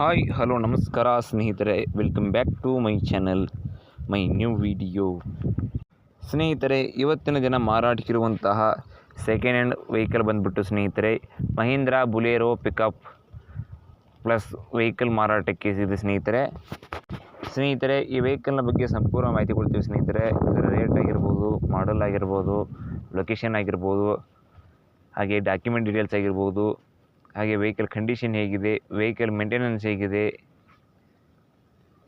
Hi, hello, ನಮಸ್ಕಾರ ಸ್ನೇಹಿತರೆ. Welcome back to my channel my new video ಸ್ನೇಹಿತರೆ, ಇವತ್ತಿನ ದಿನ ಮಾರಾಟಕ್ಕಿರುವಂತಹ ಸೆಕೆಂಡ್ ಹ್ಯಾಂಡ್ ವೆಹಿಕಲ್ ಬಂದ್ಬಿಟ್ಟು ಸ್ನೇಹಿತರೆ, Mahindra Bolero pickup plus vehicle ಮಾರಾಟಕ್ಕೆ ಇದೆ ಸ್ನೇಹಿತರೆ. ಸ್ನೇಹಿತರೆ, ಈ ವೆಹಿಕಲ್ನ ಬಗ್ಗೆ ಸಂಪೂರ್ಣ ಮಾಹಿತಿ ಕೊಡ್ತೀವಿ ಸ್ನೇಹಿತರೆ. ಇದರ ರೇಟ್ ಆಗಿರ್ಬೋದು ಮಾಡಲ್ ಆಗಿರ್ಬೋದು ಲೊಕೇಶನ್ ಆಗಿರ್ಬೋದು, ಹಾಗೆ ಡಾಕ್ಯುಮೆಂಟ್ ಡೀಟೇಲ್ಸ್ ಆಗಿರ್ಬೋದು. ಹಾಗೆ ವೆಹಿಕಲ್ ಕಂಡೀಷನ್ ಹೇಗಿದೆ ವೆಹಿಕಲ್ ಮೇಂಟೆನೆನ್ಸ್ ಹೇಗಿದೆ,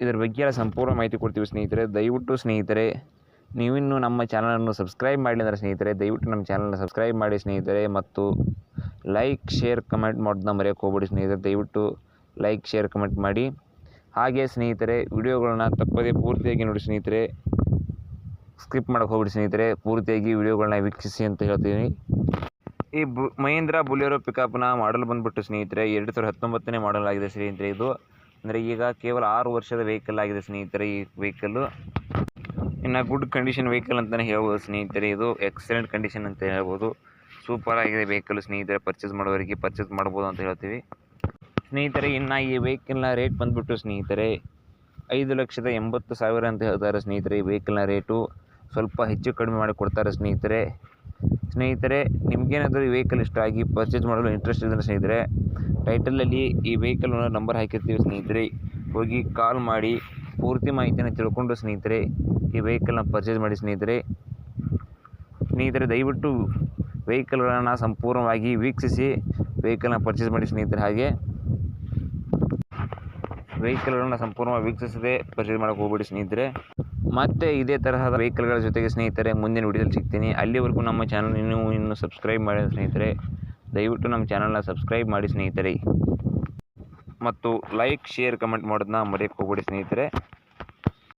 ಇದರ ಬಗ್ಗೆ ಎಲ್ಲ ಸಂಪೂರ್ಣ ಮಾಹಿತಿ ಕೊಡ್ತೀವಿ ಸ್ನೇಹಿತರೆ. ದಯವಿಟ್ಟು ಸ್ನೇಹಿತರೆ ನೀವಿನ್ನು ನಮ್ಮ ಚಾನಲನ್ನು ಸಬ್ಸ್ಕ್ರೈಬ್ ಮಾಡಲಿ ಅಂದರೆ ಸ್ನೇಹಿತರೆ, ದಯವಿಟ್ಟು ನಮ್ಮ ಚಾನಲ್ನ ಸಬ್ಸ್ಕ್ರೈಬ್ ಮಾಡಿ ಸ್ನೇಹಿತರೆ ಮತ್ತು ಲೈಕ್ ಶೇರ್ ಕಮೆಂಟ್ ಮಾಡೋದನ್ನ ಮರೆಯೋಕೆ ಹೋಗ್ಬೇಡಿ ಸ್ನೇಹಿತರೆ. ದಯವಿಟ್ಟು ಲೈಕ್ ಶೇರ್ ಕಮೆಂಟ್ ಮಾಡಿ. ಹಾಗೆ ಸ್ನೇಹಿತರೆ, ವಿಡಿಯೋಗಳನ್ನ ತಪ್ಪದೇ ಪೂರ್ತಿಯಾಗಿ ನೋಡಿ ಸ್ನೇಹಿತರೆ. ಸ್ಕಿಪ್ ಮಾಡೋಕೆ ಹೋಗ್ಬಿಡಿ ಸ್ನೇಹಿತರೆ. ಪೂರ್ತಿಯಾಗಿ ವಿಡಿಯೋಗಳನ್ನ ವೀಕ್ಷಿಸಿ ಅಂತ ಹೇಳ್ತೀನಿ. ಈ ಬು, ಮಹೀಂದ್ರ ಬುಲೆರೋ ಪಿಕಪ್ನ ಮಾಡಲ್ ಬಂದ್ಬಿಟ್ಟು ಸ್ನೇಹಿತರೆ, ಎರಡು ಸಾವಿರದ ಹತ್ತೊಂಬತ್ತನೇ ಮಾಡಲ್ ಆಗಿದೆ ಸ್ನೇಹಿತರೆ ಇದು. ಅಂದರೆ ಈಗ ಕೇವಲ ಆರು ವರ್ಷದ ವೆಹಿಕಲ್ ಆಗಿದೆ ಸ್ನೇಹಿತರೆ ಈ ವೆಹಿಕಲ್ಲು ಇನ್ನು ಗುಡ್ ಕಂಡೀಷನ್ ವೆಹಿಕಲ್ ಅಂತಲೇ ಹೇಳ್ಬೋದು ಸ್ನೇಹಿತರೆ ಇದು. ಎಕ್ಸಲೆಂಟ್ ಕಂಡೀಷನ್ ಅಂತ ಹೇಳ್ಬೋದು. ಸೂಪರ್ ಆಗಿದೆ ವೆಹಿಕಲ್ ಸ್ನೇಹಿತರೆ ಪರ್ಚೇಸ್ ಮಾಡೋರಿಗೆ ಪರ್ಚೇಸ್ ಮಾಡ್ಬೋದು ಅಂತ ಹೇಳ್ತೀವಿ. ಸ್ನೇಹಿತರೆ, ಇನ್ನು ಈ ವೆಹಿಕಲ್ನ ರೇಟ್ ಬಂದುಬಿಟ್ಟು ಸ್ನೇಹಿತರೆ, ಐದು ಲಕ್ಷದ ಎಂಬತ್ತು ಸಾವಿರ ಅಂತ ಹೇಳ್ತಾರೆ ಸ್ನೇಹಿತರೆ ಈ ವೆಹಿಕಲ್ನ ರೇಟು ಸ್ವಲ್ಪ ಹೆಚ್ಚು ಕಡಿಮೆ ಮಾಡಿ ಕೊಡ್ತಾರೆ ಸ್ನೇಹಿತರೆ. ಸ್ನೇಹಿತರೆ, ನಿಮಗೇನಾದರೂ ಈ ವೆಹಿಕಲ್ ಇಷ್ಟ ಆಗಿ ಪರ್ಚೇಸ್ ಮಾಡಲು ಇಂಟ್ರೆಸ್ಟ್ ಇದ್ದರೆ ಸ್ನೇಹಿತರೆ ಟೈಟಲಲ್ಲಿ ಈ ವೆಹಿಕಲ್ ನಂಬರ್ ಹಾಕಿರ್ತೀವಿ ಸ್ನೇಹಿತರೆ. ಹೋಗಿ ಕಾಲ್ ಮಾಡಿ ಪೂರ್ತಿ ಮಾಹಿತಿಯನ್ನು ತಿಳ್ಕೊಂಡು ಸ್ನೇಹಿತರೆ, ಈ ವೆಹಿಕಲ್ನ ಪರ್ಚೇಸ್ ಮಾಡಿ ಸ್ನೇಹಿತರೆ. ಸ್ನೇಹಿತರೆ, ದಯವಿಟ್ಟು ವೆಹಿಕಲ್ಗಳನ್ನು ಸಂಪೂರ್ಣವಾಗಿ ವೀಕ್ಷಿಸಿ ವೆಹಿಕಲ್ನ ಪರ್ಚೇಸ್ ಮಾಡಿ ಸ್ನೇಹಿತರೆ ಹಾಗೆ. ವೆಹಿಕಲ್ಗಳನ್ನು ಸಂಪೂರ್ಣವಾಗಿ ವೀಕ್ಷಿಸದೆ ಪರ್ಚೇಸ್ ಮಾಡೋಕ್ಕೆ ಹೋಗ್ಬೇಡಿ ಸ್ನೇಹಿತರೆ. ಮತ್ತೆ ಇದೇ ತರಹದ ವೆಹಿಕಲ್ಗಳ ಜೊತೆಗೆ ಸ್ನೇಹಿತರೆ, ಮುಂದಿನ ವಿಡಿಯೋದಲ್ಲಿ ಸಿಗ್ತೀನಿ. ಅಲ್ಲಿವರೆಗೂ ನಮ್ಮ ಚಾನಲ್ ಇನ್ನೂ ಇನ್ನೂ ಸಬ್ಸ್ಕ್ರೈಬ್ ಮಾಡಿ ಸ್ನೇಹಿತರೆ. ದಯವಿಟ್ಟು ನಮ್ಮ ಚಾನಲ್ನ ಸಬ್ಸ್ಕ್ರೈಬ್ ಮಾಡಿ ಸ್ನೇಹಿತರೆ. ಮತ್ತು ಲೈಕ್ ಶೇರ್ ಕಮೆಂಟ್ ಮಾಡೋದನ್ನ ಮರೆಯೋಕ್ಕೆ ಹೋಗ್ಬೇಡಿ ಸ್ನೇಹಿತರೆ.